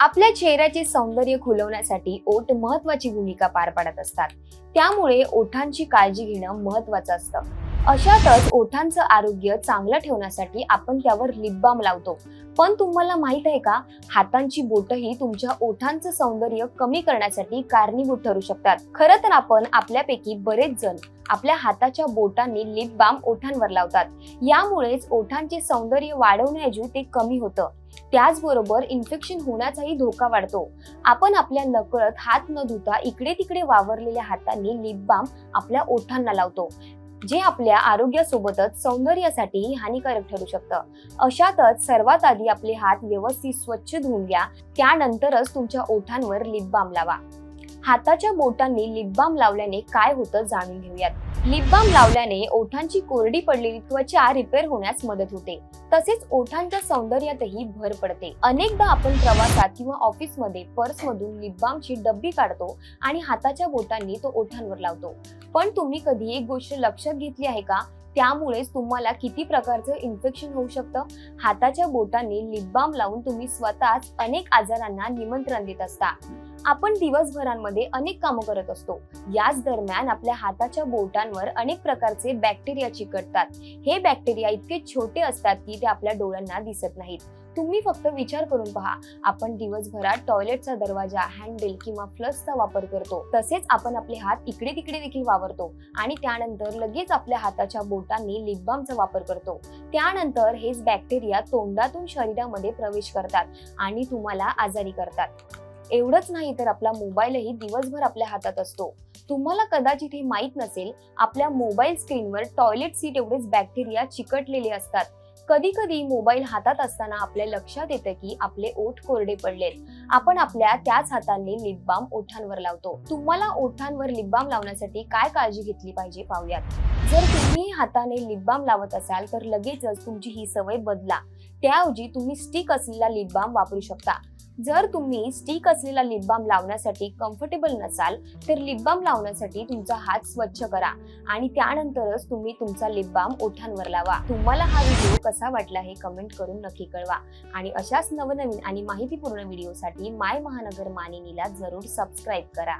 आपल्या चेहऱ्याचे सौंदर्य खुलवण्यासाठी ओठ महत्वाची भूमिका पार पाडत असतात. त्यामुळे ओठांची काळजी घेणं महत्वाचं असतं. अशातच ओठांचं आरोग्य चांगलं ठेवण्यासाठी आपण त्यावर लिप बाम लावतो. पण तुम्हाला माहीत आहे का हातांची बोटही तुमच्या ओठांचं सौंदर्य कमी करण्यासाठी कारणीभूत ठरू शकतात. खरं तर आपण आपल्यापैकी बरेच जण आपल्या हाताच्या बोटांनी लिप बाम ओठांवर लावतात. यामुळेच ओठांचे सौंदर्य वाढवण्याऐवजी ते कमी होतं. त्याचबरोबर इन्फेक्शन होण्याचाही धोका वाढतो. आपण आपल्या नकळत हात न धुता इकडे तिकडे वावरलेल्या हातांनी लिप बाम आपल्या ओठांना लावतो. जे आपल्या आरोग्यासोबतच सौंदर्यासाठीही हानिकारक ठरू शकतं. अशातच सर्वात आधी आपले हात व्यवस्थित स्वच्छ धुवून घ्या. त्यानंतरच तुमच्या ओठांवर लिप बाम लावा. हाताच्या बोटांनी लिप बाम लावल्याने काय होतं जाणून घेऊयात. लिप बाम लावल्याने ओठांची कोरडी पडलेली त्वचा रिपेअर होण्यास मदत होते. तसेच ओठांच्या सौंदर्यातही भर पडते. अनेकदा आपण प्रवासात किंवा ऑफिसमध्ये पर्समधून लिप बामची डब्बी काढतो आणि हाताच्या बोटांनी तो ओठांवर लावतो. पण तुम्ही कधी एक गोष्ट लक्षात घेतली आहे का? त्यामुळेच तुम्हाला किती प्रकारचं इन्फेक्शन होऊ शकतं? हाताच्या बोटांनी लिप बाम लावून तुम्ही स्वतःच अनेक आजारांना निमंत्रण देत असता. आपण दिवसभरांमध्ये अनेक कामं करत असतो. याच दरम्यान आपल्या हाताच्या बोटांवर अनेक प्रकारचे बॅक्टेरिया चिकटतात. हे बॅक्टेरिया इतके छोटे असतात की ते आपल्या डोळ्यांना दिसत नाहीत. तुम्ही फक्त विचार करून पहा. आपण दिवसभरात टॉयलेटचा दरवाजा हँडल किंवा फ्लसचा वापर करतो. तसेच आपण आपले हात इकडे तिकडे देखील वावरतो आणि त्यानंतर लगेच आपल्या हाताच्या बोटांनी लिपबामचा वापर करतो. त्यानंतर हेच बॅक्टेरिया तोंडातून शरीरामध्ये प्रवेश करतात आणि तुम्हाला आजारी करतात. एवढंच नाही तर आपला मोबाईलही दिवसभर आपल्या हातात असतो. तुम्हाला कदाचित हे माहीत नसेल आपल्या मोबाईल स्क्रीनवर टॉयलेट सीट एवढेच बॅक्टेरिया चिकटलेले असतात. कधी कधी मोबाईल हातात असताना आपल्या लक्षात येतं की आपले ओठ कोरडे पडलेत. आपण आपल्या त्याच हातांनी लिप बाम ओठांवर लावतो. तुम्हाला ओठांवर लिप बाम लावण्यासाठी काय काळजी घेतली पाहिजे पाहूयात. जर तुम्ही हाताने लिप बाम लावत असाल तर लगेचच तुमची ही सवय बदला. त्याऐवजी तुम्ही स्टिक असलेला लिप बाम वापरू शकता. जर तुम्ही स्टिक असलेला लिप बाम लावण्यासाठी कम्फर्टेबल नसाल तर लिप बाम लावण्यासाठी तुमचा हात स्वच्छ करा आणि त्यानंतरच तुम्ही तुमचा लिप बाम ओठांवर लावा. तुम्हाला हा व्हिडिओ कसा वाटला हे कमेंट करून नक्की कळवा. आणि अशाच नवनवीन आणि माहितीपूर्ण व्हिडिओसाठी माय महानगर मानिनीला जरूर सबस्क्राईब करा.